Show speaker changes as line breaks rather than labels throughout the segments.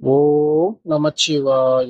ஓம் நமச்சிவாய.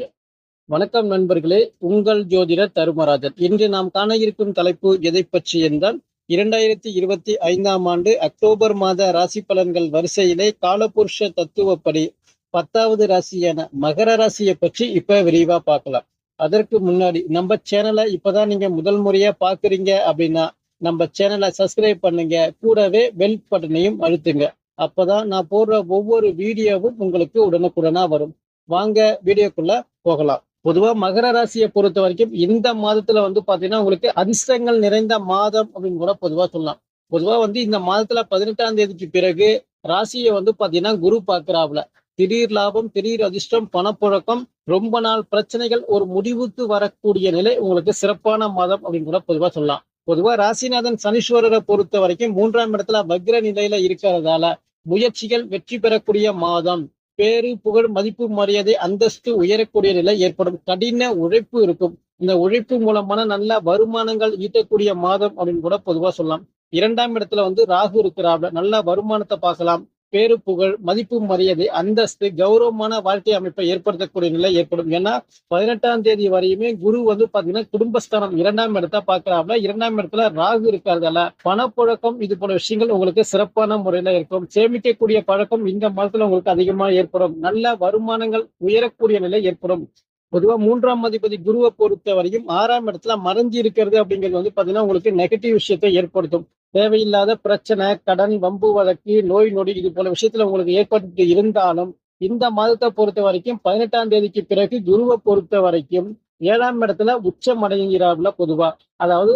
வணக்கம் நண்பர்களே உங்கள் ஜோதிடர் தருமராஜன். இன்று நாம் காண இருக்கும் தலைப்பு எதை பற்றி என்றால் இரண்டாயிரத்தி இருபத்தி ஐந்தாம் ஆண்டு அக்டோபர் மாத ராசி பலன்கள் வரிசையிலே காலபுருஷ தத்துவப்படி பத்தாவது ராசியான மகர ராசியை பற்றி இப்ப விரிவா பார்க்கலாம். அதற்கு முன்னாடி நம்ம சேனலை இப்பதான் நீங்க முதல் முறையா பாக்குறீங்க அப்படின்னா நம்ம சேனலை சப்ஸ்கிரைப் பண்ணுங்க. கூடவே பெல் பட்டனையும் அழுத்துங்க. அப்பதான் நான் போடுற ஒவ்வொரு வீடியோவும் உங்களுக்கு உடனுக்குடனா வரும். வாங்க வீடியோக்குள்ள போகலாம். பொதுவா மகர ராசியை பொறுத்த வரைக்கும் இந்த மாதத்துல வந்து பாத்தீங்கன்னா உங்களுக்கு அதிர்ஷ்டங்கள் நிறைந்த மாதம் அப்படின்னு கூட பொதுவா சொல்லலாம். பொதுவா வந்து இந்த மாதத்துல பதினெட்டாம் தேதிக்கு பிறகு ராசியை வந்து பாத்தீங்கன்னா குரு பாக்குறாப்ல திடீர் லாபம் திடீர் அதிர்ஷ்டம் பணப்புழக்கம் ரொம்ப நாள் பிரச்சனைகள் ஒரு முடிவுக்கு வரக்கூடிய நிலை உங்களுக்கு சிறப்பான மாதம் அப்படின்னு கூட பொதுவா சொல்லலாம். பொதுவா ராசிநாதன் சனீஸ்வரரை பொறுத்த வரைக்கும் மூன்றாம் இடத்துல வக்ர நிலையில இருக்கிறதால முயற்சிகள் வெற்றி பெறக்கூடிய மாதம். பேரு புகழ் மதிப்பு மரியாதை அந்தஸ்து உயரக்கூடிய நிலை ஏற்படும். கடின உழைப்பு இருக்கும். இந்த உழைப்பு மூலமான நல்ல வருமானங்கள் ஈட்டக்கூடிய மாதம் அப்படின்னு கூட பொதுவா சொல்லலாம். இரண்டாம் இடத்துல வந்து ராகு இருக்கிறாப்ல நல்ல வருமானத்தை பார்க்கலாம். பேரு புகழ் மதிப்பு மரியாதை அந்தஸ்து கௌரவமான வாழ்க்கை அமைப்பை ஏற்படுத்தக்கூடிய நிலை ஏற்படும். ஏன்னா பதினெட்டாம் தேதி வரையுமே குரு வந்து பாத்தீங்கன்னா குடும்பஸ்தானம் இரண்டாம் இடத்த பாக்குறாப்ல இரண்டாம் இடத்துல ராகு இருக்கிறதால பணப்புழக்கம் இது போல விஷயங்கள் உங்களுக்கு சிறப்பான முறையில இருக்கும். சேமிக்கக்கூடிய பழக்கம் இந்த மாதத்துல உங்களுக்கு அதிகமா ஏற்படும். நல்ல வருமானங்கள் உயரக்கூடிய நிலை ஏற்படும். பொதுவா மூன்றாம் அதிபதி குருவை பொறுத்த வரையும் ஆறாம் இடத்துல மறைஞ்சி இருக்கிறது அப்படிங்கிறது வந்து பாத்தீங்கன்னா உங்களுக்கு நெகட்டிவ் விஷயத்தை ஏற்படுத்தும். தேவையில்லாத பிரச்சனை கடன் வம்பு வழக்கு நோய் நொடி இது போல விஷயத்துல உங்களுக்கு ஏற்பட்டு இருந்தாலும் இந்த மாதத்தை பொறுத்த வரைக்கும் பதினெட்டாம் தேதிக்கு பிறகு குருவை பொறுத்த வரைக்கும் ஏழாம் இடத்துல உச்சம் அடைகிறாப்ல பொதுவா. அதாவது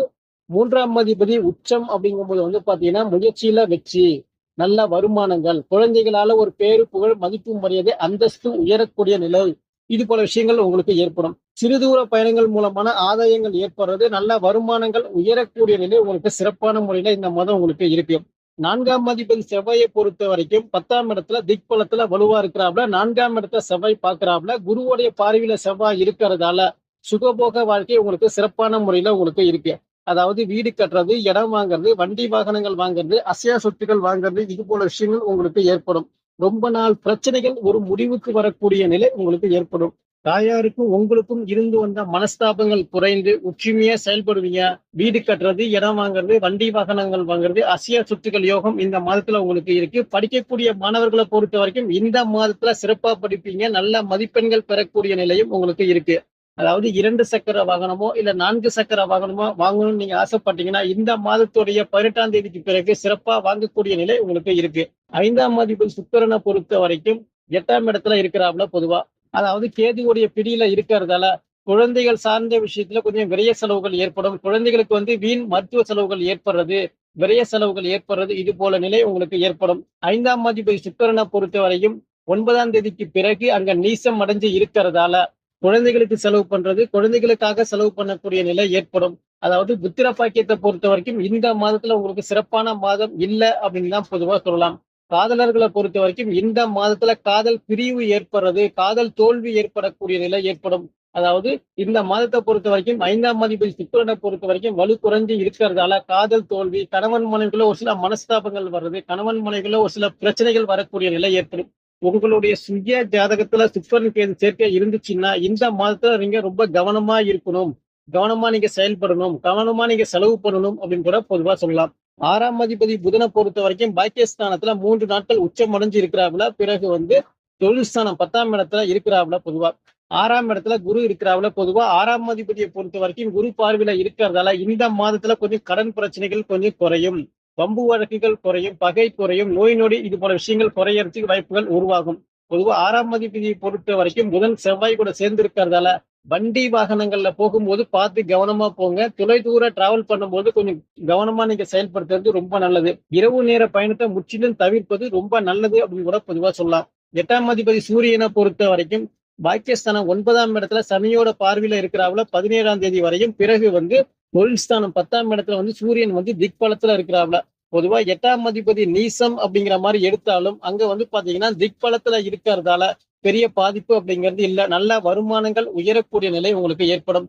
மூன்றாம் அதிபதி உச்சம் அப்படிங்கும்போது வந்து பாத்தீங்கன்னா முயற்சியில வெற்றி நல்ல வருமானங்கள் குழந்தைகளால ஒரு பேரு புகழ் மதிப்பு மரியாதை அந்தஸ்து உயரக்கூடிய நிலை இது போல விஷயங்கள் உங்களுக்கு ஏற்படும். சிறு தூர பயணங்கள் மூலமான ஆதாயங்கள் ஏற்படுறது நல்ல வருமானங்கள் உயரக்கூடிய நிலை உங்களுக்கு சிறப்பான முறையில இந்த மாதம் உங்களுக்கு இருக்கும். நான்காம் அதிபதி செவ்வாயை பொறுத்த வரைக்கும் பத்தாம் இடத்துல திக்பலத்துல வலுவா இருக்கிறாப்ல நான்காம் இடத்துல செவ்வாய் பாக்குறாப்ல குருவுடைய பார்வையில செவ்வாய் இருக்கிறதால சுகபோக வாழ்க்கை உங்களுக்கு சிறப்பான முறையில உங்களுக்கு இருக்கு. அதாவது வீடு கட்டுறது இடம் வாங்குறது வண்டி வாகனங்கள் வாங்குறது அசையா சொத்துக்கள் வாங்குறது இது போல விஷயங்கள் உங்களுக்கு ஏற்படும். ரொம்ப நாள் பிரச்சனைகள் ஒரு முடிவுக்கு வரக்கூடிய நிலை உங்களுக்கு ஏற்படும். தாயாருக்கும் உங்களுக்கும் இருந்து வந்த மனஸ்தாபங்கள் குறைந்து ஒற்றுமையா செயல்படுவீங்க. வீடு கட்டுறது இடம் வாங்குறது வண்டி வாகனங்கள் வாங்குறது அசிய சொத்துக்கள் யோகம் இந்த மாதத்துல உங்களுக்கு இருக்கு. படிக்கக்கூடிய மாணவர்களை பொறுத்த வரைக்கும் இந்த மாதத்துல சிறப்பா படிப்பீங்க. நல்ல மதிப்பெண்கள் பெறக்கூடிய நிலையும் உங்களுக்கு இருக்கு. அதாவது இரண்டு சக்கர வாகனமோ இல்ல நான்கு சக்கர வாகனமோ வாங்கணும்னு நீங்க ஆசைப்பட்டீங்கன்னா இந்த மாதத்துடைய பதினெட்டாம் தேதிக்கு பிறகு சிறப்பா வாங்கக்கூடிய நிலை உங்களுக்கு இருக்கு. ஐந்தாம் அதிபதி சுக்கரனை பொறுத்த வரைக்கும் எட்டாம் இடத்துல இருக்கிறாப்ல பொதுவா. அதாவது கேதுவுடைய பிடியில இருக்கிறதால குழந்தைகள் சார்ந்த விஷயத்துல கொஞ்சம் விரைய செலவுகள் ஏற்படும். குழந்தைகளுக்கு வந்து வீண் மருத்துவ செலவுகள் ஏற்படுறது விரைய செலவுகள் ஏற்படுறது இது போல நிலை உங்களுக்கு ஏற்படும். ஐந்தாம் அதிபதி சுக்கரனை பொறுத்த வரையும் ஒன்பதாம் தேதிக்கு பிறகு அங்க நீசம் அடைஞ்சு இருக்கிறதால குழந்தைகளுக்கு செலவு பண்றது குழந்தைகளுக்காக செலவு பண்ணக்கூடிய நிலை ஏற்படும். அதாவது புத்திர பாக்கியத்தை பொறுத்த வரைக்கும் இந்த மாதத்துல உங்களுக்கு சிறப்பான மாதம் இல்ல அப்படின்னு தான் பொதுவா சொல்லலாம். காதலர்களை பொறுத்த வரைக்கும் இந்த மாதத்துல காதல் பிரிவு ஏற்படுறது காதல் தோல்வி ஏற்படக்கூடிய நிலை ஏற்படும். அதாவது இந்த மாதத்தை பொறுத்த வரைக்கும் ஐந்தாம் அதிபதி சுக்கிரனை பொறுத்த வரைக்கும் வலு குறைஞ்சு இருக்கிறதால காதல் தோல்வி கணவன் மனைவிக்குள்ள ஒரு சில மனஸ்தாபங்கள் வர்றது கணவன் மனைவிக்குள்ள ஒரு சில பிரச்சனைகள் வரக்கூடிய நிலை ஏற்படும். உங்களுடைய சுய ஜாதகத்துல சுக்கரன் கேது சேர்க்கை இருந்துச்சுன்னா இந்த மாதத்துல நீங்க ரொம்ப கவனமா இருக்கணும். கவனமா நீங்க செயல்படணும். கவனமா நீங்க செலவு பண்ணணும் அப்படின்னு கூட பொதுவா சொல்லலாம். ஆறாம் அதிபதி புதனை பொறுத்த வரைக்கும் பாக்கியஸ்தானத்துல மூன்று நாட்கள் உச்சம் அடைஞ்சு இருக்கிறாப்புல பிறகு வந்து தொழில்ஸ்தானம் பத்தாம் இடத்துல இருக்கிறாப்புல பொதுவா. ஆறாம் இடத்துல குரு இருக்கிறாப்புல பொதுவா ஆறாம் அதிபதியை பொறுத்த வரைக்கும் குரு பார்வையில இருக்கிறதால இந்த மாதத்துல கொஞ்சம் கடன் பிரச்சனைகள் கொஞ்சம் குறையும். வம்பு வழக்குகள் குறையும் பகை குறையும் நோய் நொடி இது போன்ற விஷயங்கள் குறையறதுக்கு வாய்ப்புகள் உருவாகும். பொதுவாக ஆறாம் மதிப்பதியை பொறுத்த வரைக்கும் புதன் செவ்வாய் கூட சேர்ந்து இருக்கிறதால வண்டி வாகனங்கள்ல போகும்போது பார்த்து கவனமா போங்க. தொலை தூர டிராவல் பண்ணும்போது கொஞ்சம் கவனமா நீங்க செயல்படுத்துறது ரொம்ப நல்லது. இரவு நேர பயணத்தை முற்றிலும் தவிர்ப்பது ரொம்ப நல்லது அப்படின்னு கூட பொதுவா சொல்லலாம். எட்டாம் அதிபதி சூரியனை பொறுத்த வரைக்கும் பாக்கியஸ்தானம் ஒன்பதாம் இடத்துல சனியோட பார்வையில இருக்கிறாவில பதினேழாம் தேதி வரையும் பிறகு வந்து தொழில்ஸ்தானம் பத்தாம் இடத்துல வந்து சூரியன் வந்து திக்பலத்துல இருக்கிறாவுல பொதுவா எட்டாம் அதிபதி நீசம் அப்படிங்கிற மாதிரி எடுத்தாலும் அங்க வந்து பாத்தீங்கன்னா திக்பலத்துல இருக்கிறதால பெரிய பாதிப்பு அப்படிங்கிறது இல்ல. நல்ல வருமானங்கள் உயரக்கூடிய நிலை உங்களுக்கு ஏற்படும்.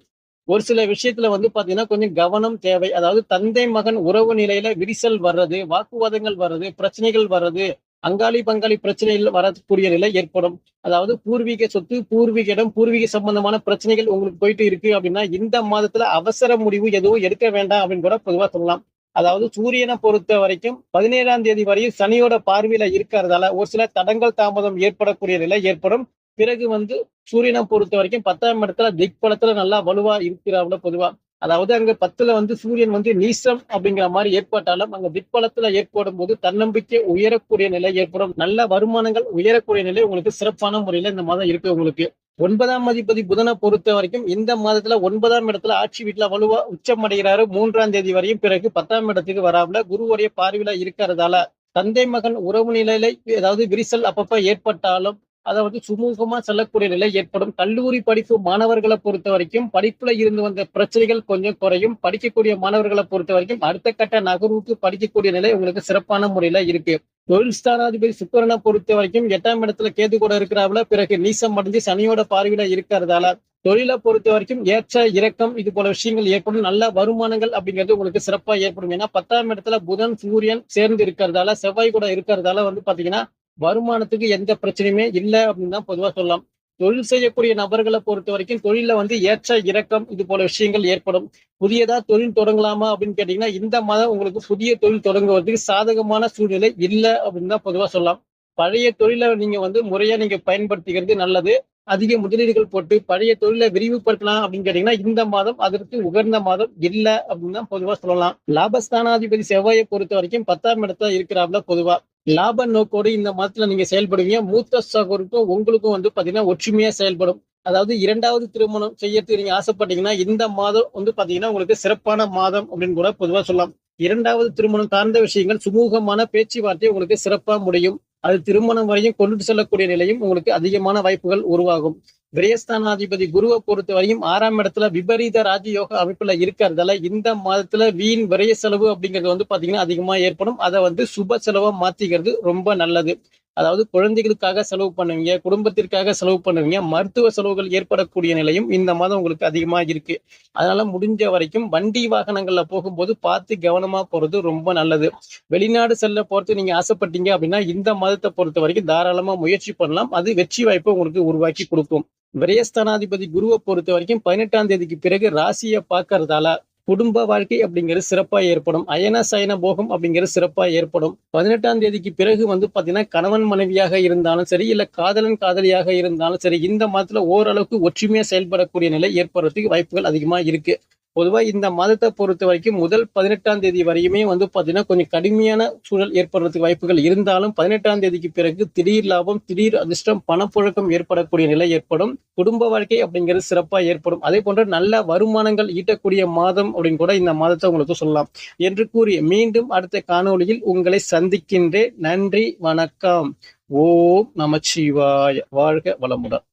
ஒரு சில விஷயத்துல வந்து பாத்தீங்கன்னா கொஞ்சம் கவனம் தேவை. அதாவது தந்தை மகன் உறவு நிலையில விரிசல் வர்றது வாக்குவாதங்கள் வர்றது பிரச்சனைகள் வர்றது அங்காளி பங்காளி பிரச்சனைகள் வரக்கூடிய நிலை ஏற்படும். அதாவது பூர்வீக சொத்து பூர்வீக இடம் பூர்வீக சம்பந்தமான பிரச்சனைகள் உங்களுக்கு போயிட்டு இருக்கு அப்படின்னா இந்த மாதத்துல அவசர முடிவு எதுவும் எடுக்க வேண்டாம் அப்படின்னு கூட பொதுவா சொல்லலாம். அதாவது சூரியனை பொறுத்த வரைக்கும் பதினேழாம் தேதி வரையும் சனியோட பார்வையில இருக்கிறதால ஒரு சில தடங்கள் தாமதம் ஏற்படக்கூடிய நிலை ஏற்படும். பிறகு வந்து சூரியனை பொறுத்த வரைக்கும் பத்தாம் இடத்துல திக்பலத்துல நல்லா வலுவா இருக்கிறாப்புல பொதுவா. அதாவது அங்க பத்துல வந்து சூரியன் வந்து நீசம் அப்படிங்கிற மாதிரி ஏற்பட்டாலும் அங்க விற்பலத்துல ஏற்படும் போது தன்னம்பிக்கை உயரக்கூடிய நிலை ஏற்படும். நல்ல வருமானங்கள் உயரக்கூடிய நிலை உங்களுக்கு சிறப்பான முறையில இந்த மாதம் இருக்கு உங்களுக்கு. ஒன்பதாம் அதிபதி புதனை பொறுத்த வரைக்கும் இந்த மாதத்துல ஒன்பதாம் இடத்துல ஆட்சி வீட்டுல வலுவா உச்சம் அடைகிறாரு மூன்றாம் தேதி வரையும் பிறகு பத்தாம் இடத்துக்கு வராமல குருவுடைய பார்வையில இருக்கிறதால தந்தை மகன் உறவு நிலையில ஏதாவது விரிசல் அப்பப்ப ஏற்பட்டாலும் அதை வந்து சுமூகமா செல்லக்கூடிய நிலை ஏற்படும். கல்லூரி படிப்பு மாணவர்களை பொறுத்த வரைக்கும் படிப்புல இருந்து வந்த பிரச்சனைகள் கொஞ்சம் குறையும். படிக்கக்கூடிய மாணவர்களை பொறுத்த வரைக்கும் அடுத்த கட்ட நகர்வுக்கு படிக்கக்கூடிய நிலை உங்களுக்கு சிறப்பான முறையில இருக்கு. தொழில் ஸ்தானாதிபதி சுக்கரனை பொறுத்த வரைக்கும் எட்டாம் இடத்துல கேது கூட இருக்கிறாவில பிறகு நீசம் அடைஞ்சு சனியோட பார்வையில இருக்கிறதால தொழிலை பொறுத்த வரைக்கும் ஏற்ற இறக்கம் இது போல விஷயங்கள் ஏற்படும். நல்ல வருமானங்கள் அப்படிங்கிறது உங்களுக்கு சிறப்பா ஏற்படும். ஏன்னா பத்தாம் இடத்துல புதன் சூரியன் சேர்ந்து இருக்கிறதால செவ்வாய் கூட இருக்கிறதால வந்து பாத்தீங்கன்னா வருமானத்துக்கு எந்த பிரச்சனையுமே இல்லை அப்படின்னு தான் பொதுவா சொல்லலாம். தொழில் செய்யக்கூடிய நபர்களை பொறுத்த வரைக்கும் தொழில வந்து ஏற்ற இறக்கம் இது போல விஷயங்கள் ஏற்படும். புதியதா தொழில் தொடங்கலாமா அப்படின்னு கேட்டீங்கன்னா இந்த மாதம் உங்களுக்கு புதிய தொழில் தொடங்குவதற்கு சாதகமான சூழ்நிலை இல்லை அப்படின்னு தான் பொதுவா சொல்லலாம். பழைய தொழிலை நீங்க வந்து முறையா நீங்க பயன்படுத்திக்கிறது நல்லது. அதிக முதலீடுகள் போட்டு பழைய தொழிலை விரிவுபடுத்தலாம் அப்படின்னு கேட்டீங்கன்னா இந்த மாதம் அதற்கு உகந்த மாதம் இல்லை அப்படின்னு தான் பொதுவா சொல்லலாம். லாபஸ்தானாதிபதி செவ்வாயை பொறுத்த வரைக்கும் பத்தாம் இடத்துல இருக்கிறாப்ல பொதுவா. லாப நோக்கோடு இந்த மாதத்துல நீங்க செயல்படுவீங்க. மூத்த சகோருக்கும் உங்களுக்கும் வந்து பாத்தீங்கன்னா ஒற்றுமையா செயல்படும். அதாவது இரண்டாவது திருமணம் செய்யறதுக்கு நீங்க ஆசைப்பட்டீங்கன்னா இந்த மாதம் வந்து பாத்தீங்கன்னா உங்களுக்கு சிறப்பான மாதம் அப்படின்னு கூட பொதுவா சொல்லலாம். இரண்டாவது திருமணம் சார்ந்த விஷயங்கள் சுமூகமான பேச்சுவார்த்தை உங்களுக்கு சிறப்பா முடியும். அது திருமணம் வரையும் கொண்டு செல்லக்கூடிய நிலையும் உங்களுக்கு அதிகமான வாய்ப்புகள் உருவாகும். விரயஸ்தானாதிபதி குருவை பொறுத்த வரையும் ஆறாம் இடத்துல விபரீத ராஜயோக அமைப்புல இருக்கிறதால இந்த மாதத்துல வீண் விரய செலவு அப்படிங்கிறது வந்து பாத்தீங்கன்னா அதிகமா ஏற்படும். அதை வந்து சுப செலவா மாத்திக்கிறது ரொம்ப நல்லது. அதாவது குழந்தைகளுக்காக செலவு பண்ணுவீங்க குடும்பத்திற்காக செலவு பண்ணுவீங்க மருத்துவ செலவுகள் ஏற்படக்கூடிய நிலையும் இந்த மாதம் உங்களுக்கு அதிகமாக இருக்கு. அதனால முடிஞ்ச வரைக்கும் வண்டி வாகனங்கள்ல போகும்போது பார்த்து கவனமா போறது ரொம்ப நல்லது. வெளிநாடு செல்ல போறது நீங்க ஆசைப்பட்டீங்க அப்படின்னா இந்த மாதத்தை பொறுத்த வரைக்கும் தாராளமா முயற்சி பண்ணலாம். அது வெற்றி வாய்ப்பை உங்களுக்கு உருவாக்கி கொடுக்கும். விரயஸ்தானாதிபதி குருவை பொறுத்த வரைக்கும் பதினெட்டாம் தேதிக்கு பிறகு ராசியை பார்க்கறதால குடும்ப வாழ்க்கை அப்படிங்கிறது சிறப்பாக ஏற்படும். அயன சயன போகம் அப்படிங்கிறது சிறப்பாக ஏற்படும். பதினெட்டாம் தேதிக்கு பிறகு வந்து பார்த்தீங்கன்னா கணவன் மனைவியாக இருந்தாலும் சரி இல்லை காதலன் காதலியாக இருந்தாலும் சரி இந்த மாதத்தில் ஓரளவுக்கு ஒற்றுமையாக செயல்படக்கூடிய நிலை ஏற்படுறதுக்கு வாய்ப்புகள் அதிகமாக இருக்கு. பொதுவா இந்த மாதத்தை பொறுத்த வரைக்கும் முதல் பதினெட்டாம் தேதி வரையுமே வந்து பாத்தீங்கன்னா கொஞ்சம் கடுமையான சூழல் ஏற்படுறதுக்கு வாய்ப்புகள் இருந்தாலும் பதினெட்டாம் தேதிக்கு பிறகு திடீர் லாபம் திடீர் அதிர்ஷ்டம் பணப்புழக்கம் ஏற்படக்கூடிய நிலை ஏற்படும். குடும்ப வாழ்க்கை அப்படிங்கிறது சிறப்பாக ஏற்படும். அதே போன்ற நல்ல வருமானங்கள் ஈட்டக்கூடிய மாதம் அப்படின்னு கூட இந்த மாதத்தை உங்களுக்கு சொல்லலாம். என்று கூறி மீண்டும் அடுத்த காணொளியில் உங்களை சந்திக்கின்றேன். நன்றி வணக்கம். ஓம் நமச்சிவாய. வாழ்க வளமுடன்.